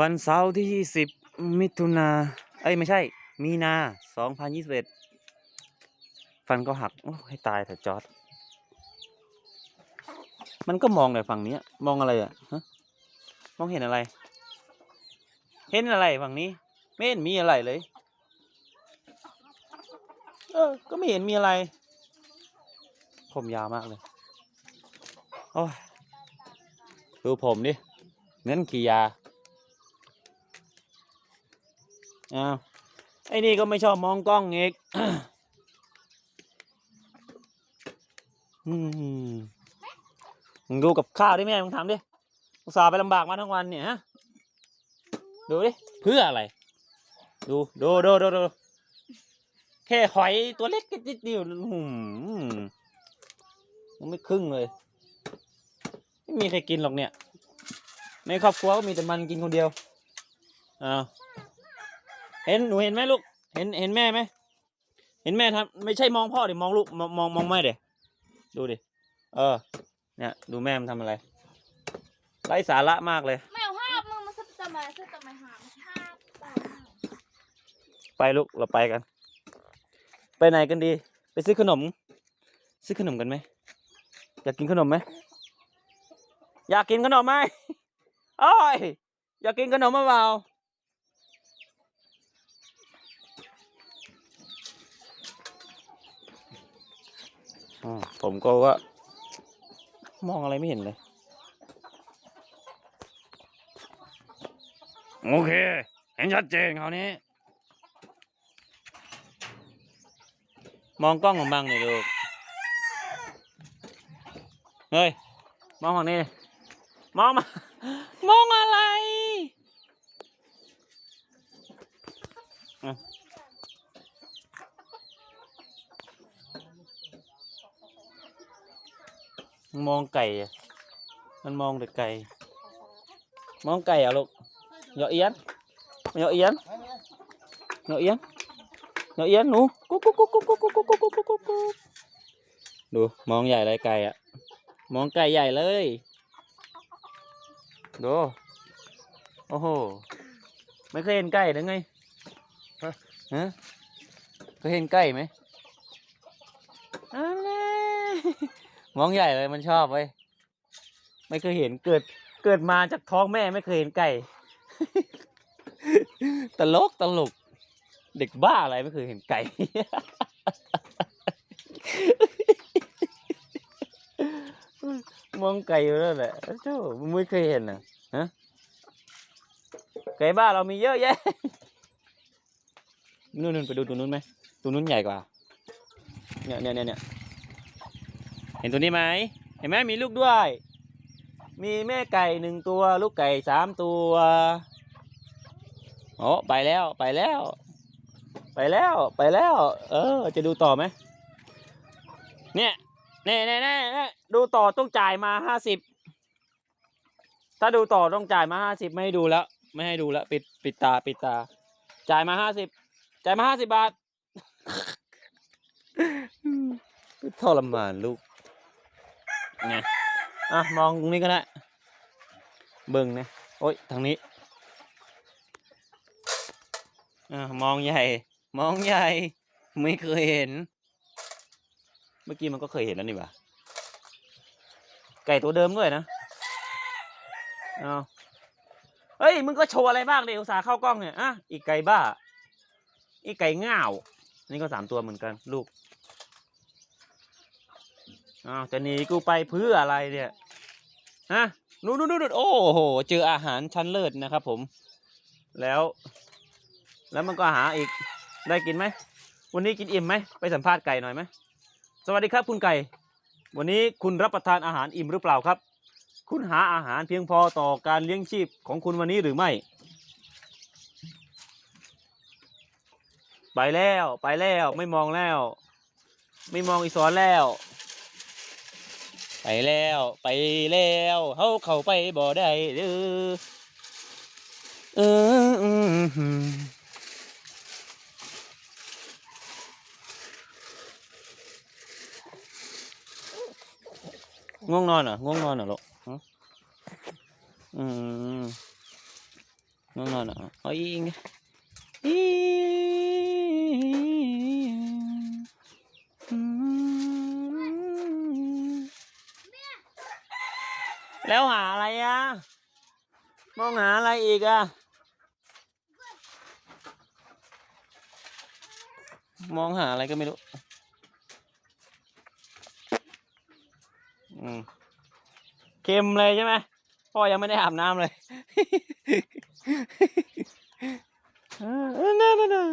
วันเสาร์ที่ 20 มิถุนา เอ้ย ไม่ใช่ มีนา 2021 ฟันก็หัก โอ้ให้ตายเถอะจอร์ดมันก็มองแต่ฝั่งนี้ มองอะไรอะฮะมองเห็นอะไร เห็นอะไรฝั่งนี้ ไม่เห็นมีอะไรเลย เออ ก็ไม่เห็นมีอะไร ผมยาวมากเลย โอ้ยดูผมดิเหมือนขี่ยา อ้าวไอ้นี่ก็ไม่ชอบมองกล้องอีกอืมมึงดูกับข้าวดิแม่มึงทำดิอุตส่าห์ไปลำบากมาทั้งวันเนี่ยฮะ ดูดิ เพื่ออะไร ดูดูดูดูดูแค่หอยตัวเล็กนิดเดียวหืมยังไม่ครึ่งเลย ไม่มีใครกินหรอกเนี่ย ในครอบครัวก็มีแต่มันกินคนเดียวอ้าว เห็นหนูเห็นไหมลูก เห็นเห็นแม่ไหมเห็นแม่ทำไม่ใช่มองพ่อดิมองลูกมองมองมองแม่เดิดูดิเออ เนี่ยดูแม่มันทำอะไรไร้สาระมากเลย ไม่เอาห้าบมึงมาสักตะมาสักตะมาหามห้าบเปล่าไปลูกเราไปกัน ไปไหนกันดี ไปซื้อขนม ซื้อขนมกันไหมอยากกินขนมไหมอยากกินขนมไหมโอ้ยอยากกินขนมมาเปล่า ผมก็ว่ามองอะไรไม่เห็นเลย โอเค เห็นชัดเจนคราวนี้ มองกล้องของบังหน่อยลูก เฮ้ย มองฝั่งนี้ดิมองมา มองอะไรอะ มองไก่อะมันมองแต่ไก่ มองไก่อะลูกเหยาะเอียนเหยาะเอียนเหยาะเอียนเหยาะเอียนหนูกุ๊กกุ๊กกุ๊กกุ๊กกุ๊กกุ๊กกุ๊กกุ๊กกุ๊กกุ๊กดู มองใหญ่เลยไก่อะมองไก่ใหญ่เลย ดู โอ้โห ไม่เคยเห็นไก่หรือไงฮะเคยเห็นไก่ไหมอันแน่ มองใหญ่เลยมันชอบเว้ยไม่เคยเห็นเกิดเกิดมาจากท้องแม่ไม่เคยเห็นไก่ ตลกตลก เด็กบ้าอะไรไม่เคยเห็นไก่ มองไก่อยู่นั่นแหละเจ้ามึงไม่เคยเห็นนะฮะไก่บ้าเรามีเยอะแยะนู่นนู่นไปดูตัวนู้นไหมตัวนู้นใหญ่กว่าเนี่ยเนี่ยเนี่ย เห็นตัวนี้ไหมเห็นไหมมีลูกด้วย มีแม่ไก่หนึ่งตัว ลูกไก่สามตัวโอ้ไปแล้วไปแล้ว ไปแล้วไปแล้ว เออ จะดูต่อไหมเนี่ยแน่แน่แน่แน่ดูต่อต้องจ่ายมาห้าสิบถ้าดูต่อต้องจ่ายมาห้าสิบไม่ให้ดูแล้ว ไม่ให้ดูแล้ว ปิดปิดตาปิดตา จ่ายมาห้าสิบจ่ายมาห้าสิบบาททรมานลูก ไงอะมองตรงนี้ก็ได้ เบิ่งนะโอ้ยทางนี้อะมองใหญ่ มองใหญ่ ไม่เคยเห็น เมื่อกี้มันก็เคยเห็นแล้วนี่ว่าไก่ตัวเดิมด้วยนะเอาเฮ้ย มึงก็โชว์อะไรบ้างเลยอุตส่าห์เข้ากล้องเนี่ยอะอีกไก่บ้า อีกไก่ง่าว นี่ก็สามตัวเหมือนกันลูก อ้าวจะหนีกูไปเพื่ออะไรเนี่ยฮะนู่นนู่นนู่นโอ้โหเจออาหารชั้นเลิศนะครับ ผม แล้ว แล้วมันก็หาอีกได้กินไหมวันนี้กินอิ่มไหมไปสัมภาษณ์ไก่หน่อยไหมสวัสดีครับ คุณไก่ วันนี้คุณรับประทานอาหารอิ่มหรือเปล่าครับ คุณหาอาหารเพียงพอต่อการเลี้ยงชีพของคุณวันนี้หรือไม่ ไปแล้วไปแล้วไม่มองแล้ว ไม่มองอีสอนแล้ว ไปแล้วไปแล้วเฮาเข้าไปบ่ได้เด้อเออหง่วงนอนเหรอง่วงนอนเหรอลูกอืมง่วงนอนเหรอเอาอีกไงอี แล้วหาอะไรอะ มองหาอะไรอีกอะ มองหาอะไรก็ไม่รู้ อืมเค็มเลยใช่ไหมพ่อยังไม่ได้อาบน้ำเลยนั่นน่ะ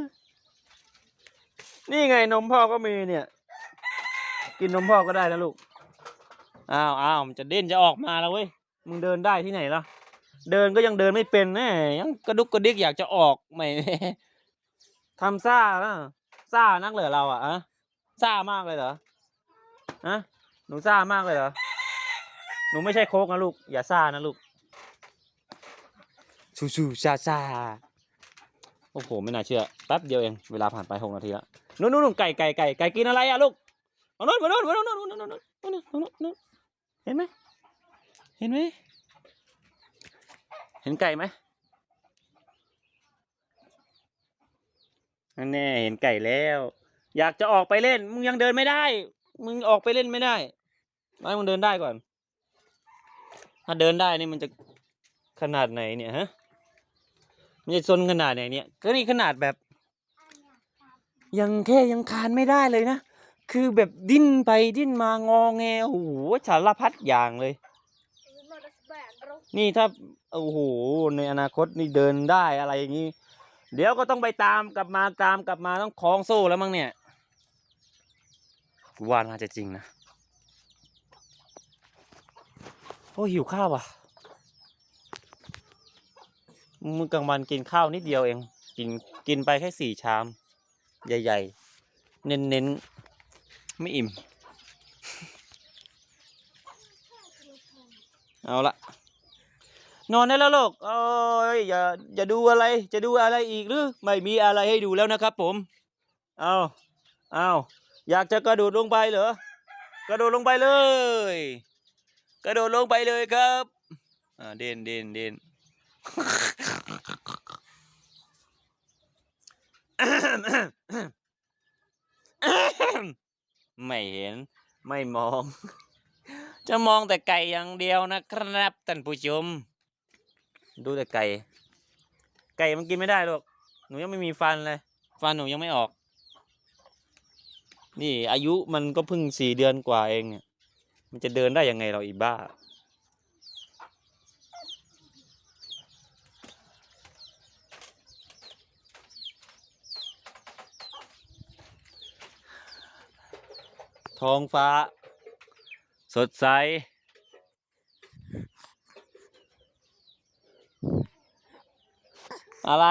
นี่ไงนมพ่อก็มีเนี่ย กินนมพ่อก็ได้นะลูก อ้าวอ้าวมันจะเด่นจะออกมาแล้วเว้ย มึงเดินได้ที่ไหนล่ะ เดินก็ยังเดินไม่เป็นแน่ยังกระดุกกระดิกอยากจะออกไม่ทำซ่านะซ่านักเหรอเราอะอะซ่ามากเลยเหรอฮะหนูซ่ามากเลยเหรอ หนูไม่ใช่โคกนะลูก อย่าซ่านะลูกชูชูซาซาโอ้โห ไม่น่าเชื่อ แป๊บเดียวเอง เวลาผ่านไปหกนาทีแล้ว นู้นนู้นไก่ไก่ไก่ไก่กินอะไรอะลูกมาโนู่นมาโนู่นมานู่นนู่นนู่น เห็นไหม เห็นไก่ไหมนั่นแน่เห็นไก่แล้ว อยากจะออกไปเล่น มึงยังเดินไม่ได้ มึงออกไปเล่นไม่ได้ไม่มึงเดินได้ก่อน ถ้าเดินได้นี่มันจะขนาดไหนเนี่ยฮะ มันจะซนขนาดไหนเนี่ย ก็นี่ขนาดแบบ ยังแค่ยังคานไม่ได้เลยนะ คือแบบดิ้นไปดิ้นมางอแงโอ้โหสารพัดอย่างเลย มาดัสแบกเรา นี่ถ้าโอ้โหในอนาคตนี่เดินได้อะไรอย่างนี้ เดี๋ยวก็ต้องไปตามกลับมาตามกลับมาต้องคล้องโซ่แล้วมั้งเนี่ยกูว่าน่าจะจริงนะโอ้หิวข้าวอะมื้อกลางวันกินข้าวนิดเดียวเอง กินกินไปแค่สี่ชาม ใหญ่ ๆ เน้นๆ ไม่อิ่ม เอาละ นอนได้แล้วลูกเอ้ยอย่าอย่าดูอะไร จะดูอะไรอีกหรือ ไม่มีอะไรให้ดูแล้วนะครับผม เอาเอาอยากจะกระโดดลงไปเหรอ กระโดดลงไปเลย กระโดดลงไปเลยครับอ่าเด่นเด่นเด่นไม่เห็นไม่มอง จะมองแต่ไก่อย่างเดียวนะครับท่านผู้ชม ดูแต่ไก่ ไก่มันกินไม่ได้หรอกหนูยังไม่มีฟันเลย ฟันหนูยังไม่ออก นี่อายุมันก็เพิ่งสี่เดือนกว่าเองเนี่ยมันจะเดินได้ยังไงเราอีบ้า ท้องฟ้า สดใส อะไร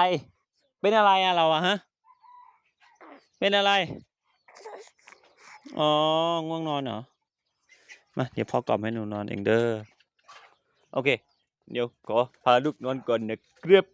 เป็นอะไรอะเราอะฮะ เป็นอะไร อ๋อ ง่วงนอนเหรอ มา เดี๋ยวพ่อกล่อมให้หนูนอนเองเด้อ โอเค เดี๋ยวขอพาลูกนอนก่อนนะครับ